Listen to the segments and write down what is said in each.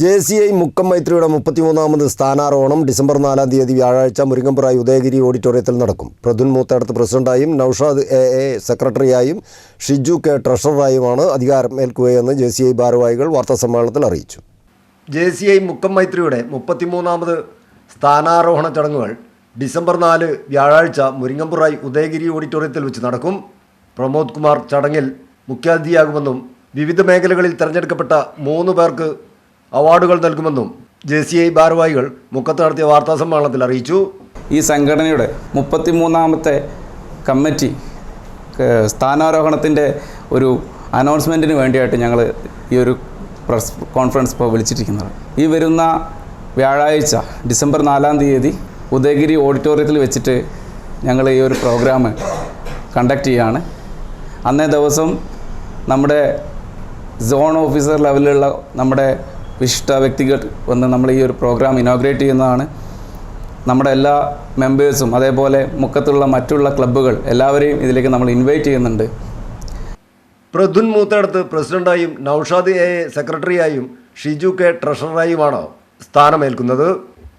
J C I Mukkam മൈത്രിയുടെ മുപ്പത്തിമൂന്നാമത് സ്ഥാനാരോഹണം ഡിസംബർ നാലാം തീയതി വ്യാഴാഴ്ച മുരിങ്ങമ്പുറായി ഉദയഗിരി ഓഡിറ്റോറിയത്തിൽ നടക്കും. പ്രധുൻ മൂത്തടത്ത് പ്രസിഡന്റായും നൌഷാദ് എ എ സെക്രട്ടറിയായും ഷിജു കെ ട്രഷററായുമാണ് അധികാരം ഏൽക്കുകയെന്ന് ജെ സി ഐ ഭാരവാഹികൾ വാർത്താസമ്മേളനത്തിൽ അറിയിച്ചു. ജെ സി ഐ മുക്കം മൈത്രിയുടെ മുപ്പത്തിമൂന്നാമത് സ്ഥാനാരോഹണ ചടങ്ങുകൾ ഡിസംബർ നാല് വ്യാഴാഴ്ച മുരിങ്ങമ്പുറായി ഉദയഗിരി ഓഡിറ്റോറിയത്തിൽ വെച്ച് നടക്കും. പ്രമോദ് കുമാർ ചടങ്ങിൽ മുഖ്യാതിഥിയാകുമെന്നും വിവിധ മേഖലകളിൽ തിരഞ്ഞെടുക്കപ്പെട്ട മൂന്ന് പേർക്ക് അവാർഡുകൾ നൽകുമെന്നും ജെ സി ഐ ഭാരവാഹികൾ മുക്കത്ത് നടത്തിയ വാർത്താസമ്മേളനത്തിൽ അറിയിച്ചു. ഈ സംഘടനയുടെ മുപ്പത്തിമൂന്നാമത്തെ കമ്മിറ്റി സ്ഥാനാരോഹണത്തിന്റെ ഒരു അനൗൺസ്മെന്റിന് വേണ്ടിയായിട്ട് ഞങ്ങൾ ഈ ഒരു പ്രസ് കോൺഫറൻസ് ഇപ്പോൾ വിളിച്ചിരിക്കുന്നത്. ഈ വരുന്ന വ്യാഴാഴ്ച ഡിസംബർ നാലാം തീയതി ഉദയഗിരി ഓഡിറ്റോറിയത്തിൽ വെച്ചിട്ട് ഞങ്ങൾ ഈ ഒരു പ്രോഗ്രാം കണ്ടക്ട് ചെയ്യുകയാണ്. അന്നേ ദിവസം നമ്മുടെ സോൺ ഓഫീസർ ലെവലിലുള്ള നമ്മുടെ വിശിഷ്ട വ്യക്തികൾ വന്ന് നമ്മൾ ഈ ഒരു പ്രോഗ്രാം ഇനോഗ്രേറ്റ് ചെയ്യുന്നതാണ്. നമ്മുടെ എല്ലാ മെമ്പേഴ്സും അതേപോലെ മുക്കത്തുള്ള മറ്റുള്ള ക്ലബ്ബുകൾ എല്ലാവരെയും ഇതിലേക്ക് നമ്മൾ ഇൻവൈറ്റ് ചെയ്യുന്നുണ്ട്. പ്രധുൻ മൂത്തടത്ത് പ്രസിഡന്റായും നൌഷാദ് എ സെക്രട്ടറിയായും ഷിജു കെ ട്രഷററായുമാണ് സ്ഥാനമേൽക്കുന്നത്?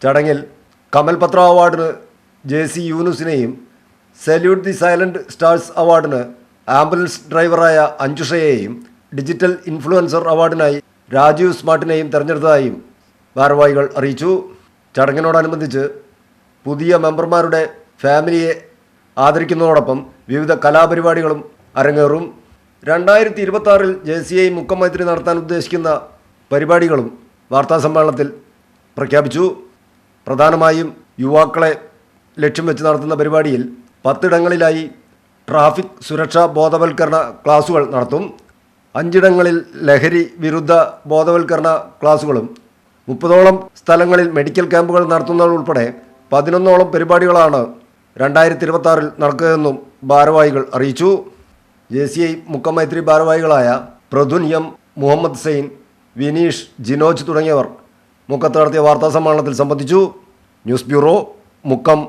ചടങ്ങിൽ കമൽ പത്ര അവാർഡിന് ജെ സി യൂനുസിനെയും സല്യൂട്ട് ദി സൈലന്റ് സ്റ്റാർസ് അവാർഡിന് ആംബുലൻസ് ഡ്രൈവറായ അഞ്ജുഷയെയും ഡിജിറ്റൽ ഇൻഫ്ലുവൻസർ അവാർഡിനായി രാജീവ് സ്മാർട്ടിനെയും തെരഞ്ഞെടുത്തതായും ഭാരവാഹികൾ അറിയിച്ചു. ചടങ്ങിനോടനുബന്ധിച്ച് പുതിയ മെമ്പർമാരുടെ ഫാമിലിയെ ആദരിക്കുന്നതോടൊപ്പം വിവിധ കലാപരിപാടികളും അരങ്ങേറും. രണ്ടായിരത്തി ഇരുപത്തി ജെ സി ഐ മുഖ്യമന്ത്രി നടത്താൻ ഉദ്ദേശിക്കുന്ന പരിപാടികളും വാർത്താസമ്മേളനത്തിൽ പ്രഖ്യാപിച്ചു. പ്രധാനമായും യുവാക്കളെ ലക്ഷ്യം വെച്ച് നടത്തുന്ന പരിപാടിയിൽ പത്തിടങ്ങളിലായി ട്രാഫിക് സുരക്ഷാ ബോധവൽക്കരണ ക്ലാസുകൾ നടത്തും. അഞ്ചിടങ്ങളിൽ ലഹരി വിരുദ്ധ ബോധവൽക്കരണ ക്ലാസുകളും മുപ്പതോളം സ്ഥലങ്ങളിൽ മെഡിക്കൽ ക്യാമ്പുകൾ നടത്തുന്നതുൾപ്പെടെ പതിനൊന്നോളം പരിപാടികളാണ് രണ്ടായിരത്തി ഇരുപത്തി നടക്കുകയെന്നും ഭാരവാഹികൾ അറിയിച്ചു. ജെ സി ഐ മുക്കമൈത്രി ഭാരവാഹികളായ പ്രധുൻ എം മുഹമ്മദ് സെയിൻ വിനീഷ് ജിനോജ് തുടങ്ങിയവർ മുക്കത്ത് നടത്തിയ വാർത്താ സമ്മേളനത്തിൽ സംബന്ധിച്ചു. News bureau Mukkam.